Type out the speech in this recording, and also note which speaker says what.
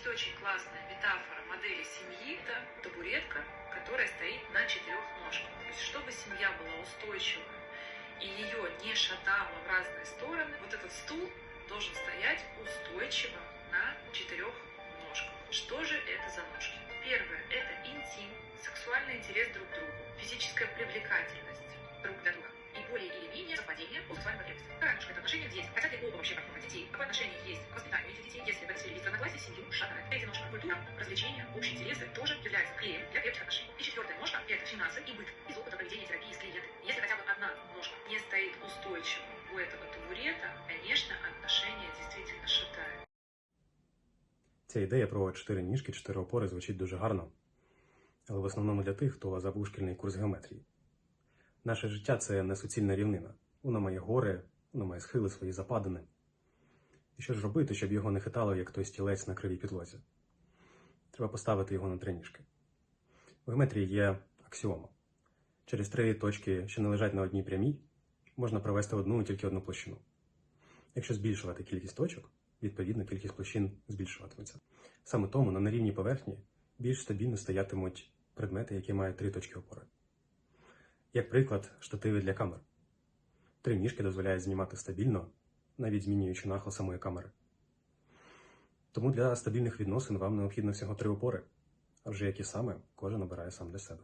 Speaker 1: Есть очень классная метафора модели семьи. Это табуретка, которая стоит на четырех ножках. То есть, чтобы семья была устойчива и ее не шатало в разные стороны, вот этот стул должен стоять устойчиво на четырех ножках. Что же это за ножки? Первое – это интим, сексуальный интерес друг к другу, физическая привлекательность друг для друга и более или менее совпадение по сексуальным потребностям. Вторая ножка – это отношения к детям. Хотят ли оба вообще партнера разногласия, семью шатает. Третья ножка – культура, развлечения, общие интересы тоже являются клеем для крепких отношений. И четвертая ножка – это финансы и быт. Из опыта проведения терапии с клиентами. Если хотя бы одна ножка не стоит устойчиво у этого табурета, конечно, отношения действительно шатают.
Speaker 2: Ця ідея про чотири ніжки, чотири опори звучить дуже гарно, але в основному для тих, хто забув шкільний курс геометрії. Наше життя це не суцільна рівнина. Воно має гори, воно має схили, свої западини. Що ж робити, щоб його не хитало, як той стілець на кривій підлозі? Треба поставити його на три ніжки. В геометрії є аксіома. Через три точки, що не лежать на одній прямій, можна провести одну і тільки одну площину. Якщо збільшувати кількість точок, відповідно кількість площин збільшуватиметься. Саме тому на нерівній поверхні більш стабільно стоятимуть предмети, які мають три точки опори. Як приклад, штативи для камер. Три ніжки дозволяють знімати стабільно, навіть змінюючи нахил самої камери. Тому для стабільних відносин вам необхідно всього три опори, а вже які саме кожен обирає сам для себе.